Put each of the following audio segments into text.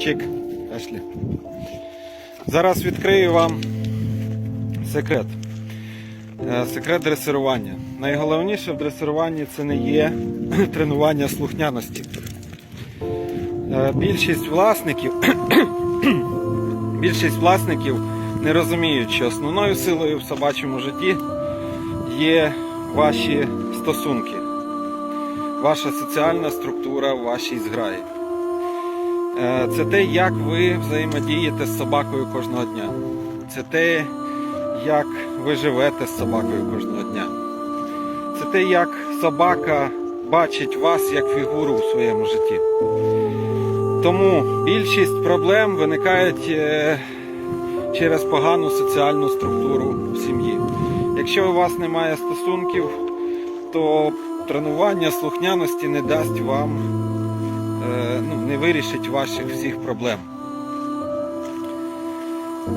Чик. Ешлі. Зараз відкрию вам секрет. Е, Секрет дресирування. Найголовніше в дресируванні це не є тренування слухняності. Е, Більшість власників, більшість власників не розуміють, що основною силою в собачому житті є ваші стосунки, ваша соціальна структура в вашій зграї. Е, Це те, як ви взаємодієте з собакою кожного дня. Це те, як ви живете з собакою кожного дня. Це те, як собака бачить вас як фігуру у своєму житті. Тому більшість проблем виникають е, через погану соціальну структуру в сім'ї. Якщо у вас немає стосунків, то тренування слухняності не дасть вам, ну, не вирішить ваших всіх проблем.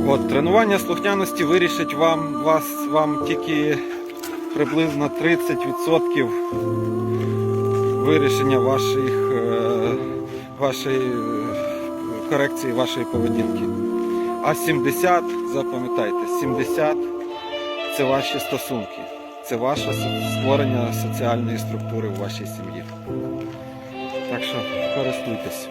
От, тренування слухняності вирішить вам, вас, вам тільки приблизно 30% вирішення ваших, е, вашої е, корекції вашої поведінки. А 70, запам'ятайте, 70 це ваші стосунки, це ваше створення соціальної структури в вашій сім'ї. Так що користуйтесь.